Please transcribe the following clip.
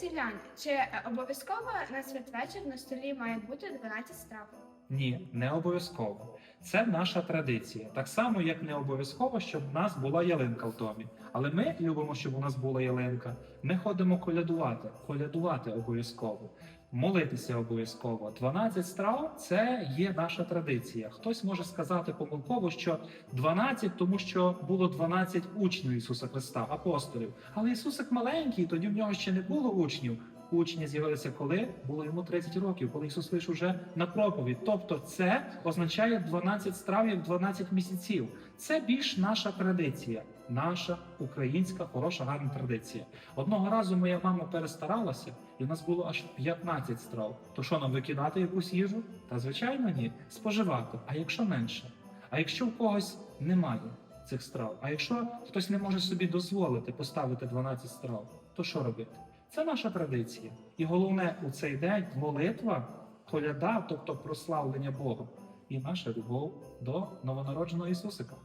селян, чи е, обов'язково на святвечір на столі має бути 12 страв? Ні, не обов'язково. Це наша традиція. Так само, як не обов'язково, щоб в нас була ялинка в домі. Але ми любимо, щоб у нас була ялинка. Ми ходимо колядувати. Колядувати обов'язково. Молитися обов'язково. 12 страв це є наша традиція. Хтось може сказати помилково, що 12, тому що було 12 учнів Ісуса Христа, апостолів. Але Ісусик маленький, тоді в нього ще не було учнів. Учні з'явилися коли було йому 30 років, коли Ісус вийшов вже на проповідь. Тобто, це означає 12 страв як 12 місяців. Це більш наша традиція, наша українська хороша гарна традиція. Одного разу моя мама перестаралася, і в нас було аж 15 страв. То що нам викидати якусь їжу? Та звичайно ні, споживати. А якщо менше? А якщо в когось немає цих страв? А якщо хтось не може собі дозволити поставити 12 страв, то що робити? Це наша традиція. І головне у цей день молитва, коляда, тобто прославлення Бога, і наша любов до новонародженого Ісусика.